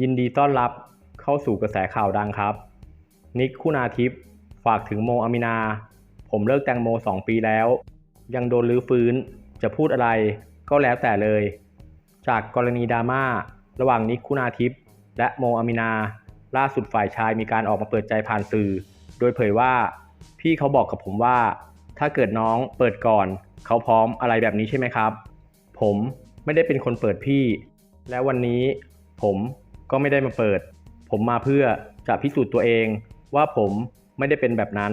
ยินดีต้อนรับเข้าสู่กระแสข่าวดังครับ นิกคุณาทิพย์ฝากถึงโมอามินา ผมเลิกแตงโม 2 ปีแล้ว ยังโดนลื้อฟื้น จะพูดอะไรก็แล้วแต่เลย จากกรณีดราม่าระหว่างนิกคุณาทิพย์และโมอามินา ล่าสุดฝ่ายชายมีการออกมาเปิดใจผ่านสื่อ โดยเผยว่า พี่เขาบอกกับผมว่า ถ้าเกิดน้องเปิดก่อน เขาพร้อมอะไรแบบนี้ใช่ไหมครับ ผมไม่ได้เป็นคนเปิดพี่ และวันนี้ผม ก็ไม่ได้มาเปิด ผมมาเพื่อจะพิสูจน์ตัวเองว่าผมไม่ได้เป็นแบบนั้น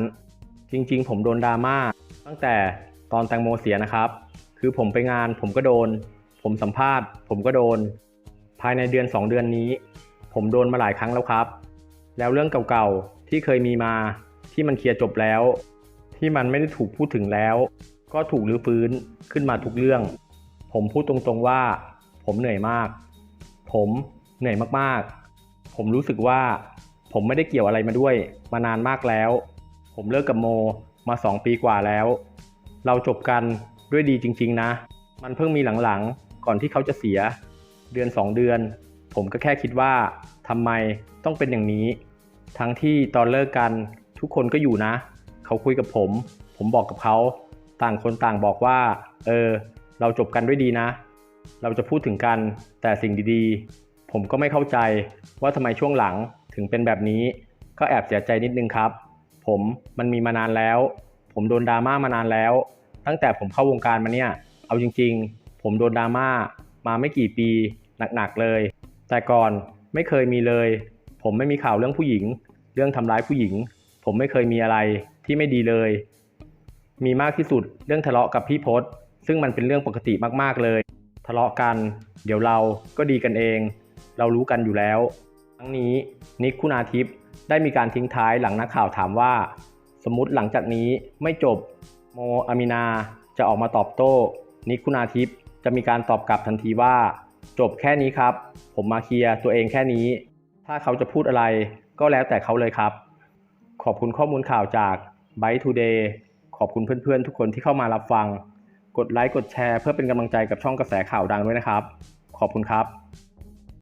จริงๆ ผมโดนดราม่าตั้งแต่ตอนแตงโมเสียนะครับ คือผมไปงานผมก็โดน ผมสัมภาษณ์ ผมก็โดน ภายในเดือน 2 เดือนนี้ ผมโดนมาหลายครั้งแล้วครับ แล้วเรื่องเก่าๆที่เคยมีมาที่มันเคลียร์จบแล้ว ที่มันไม่ได้ถูกพูดถึงแล้ว ก็ถูกรื้อฟื้นขึ้นมาทุกเรื่อง ผมพูดตรงๆว่า ผมเหนื่อยมาก ผม เหนื่อยมากๆ ผมรู้สึกว่าผมไม่ได้เกี่ยวอะไรมาด้วย มานานมากแล้ว ผมเลิกกับโมมา 2 ปีกว่าแล้ว เราจบกันด้วยดีจริง ๆ นะ มันเพิ่งมีหลังๆ ก่อนที่เขาจะเสีย เดือน 2 เดือน ผมก็แค่คิดว่าทำไมต้องเป็นอย่างนี้ ทั้งที่ตอนเลิกกันทุกคนก็อยู่นะ เขาคุยกับผม ผมบอกกับเขาต่างคนต่างบอกว่า เออ เราจบกันด้วยดีนะ เราจะพูดถึงกันแต่สิ่งดีๆ ผมก็ไม่เข้าใจว่าทำไมช่วงหลังถึงเป็นแบบนี้ ก็แอบเสียใจนิดนึงครับ ผมมันมีมานานแล้ว ผมโดนดราม่ามานานแล้ว ตั้งแต่ผมเข้าวงการมาเนี่ย เอาจริง ๆ ผมโดนดราม่ามาไม่กี่ปีหนักๆเลย แต่ก่อนไม่เคยมีเลย ผมไม่มีข่าวเรื่องผู้หญิง เรื่องทำร้ายผู้หญิง ผมไม่เคยมีอะไรที่ไม่ดีเลย มีมากที่สุดเรื่องทะเลาะกับพี่พศซึ่งมันเป็นเรื่องปกติมากๆเลย ทะเลาะกัน เดี๋ยวเราก็ดีกันเอง เรารู้กันอยู่แล้ว ทั้งนี้นิกคุณาทิตย์ได้มีการทิ้งท้ายหลังนักข่าวถามว่า สมมติหลังจากนี้ไม่จบโมอามินาจะออกมาตอบโต้ นิกคุณาทิตย์จะมีการตอบกลับทันทีว่า จบแค่นี้ครับ ผมมาเคลียร์ตัวเองแค่นี้ ถ้าเขาจะพูดอะไรก็แล้วแต่เขาเลยครับ ขอบคุณข้อมูลข่าวจาก Byte Today ขอบคุณเพื่อนๆ ทุกคนที่เข้ามารับฟัง กดไลค์กดแชร์เพื่อเป็นกำลังใจกับช่องกระแสข่าวดังด้วยนะครับ ขอบคุณครับ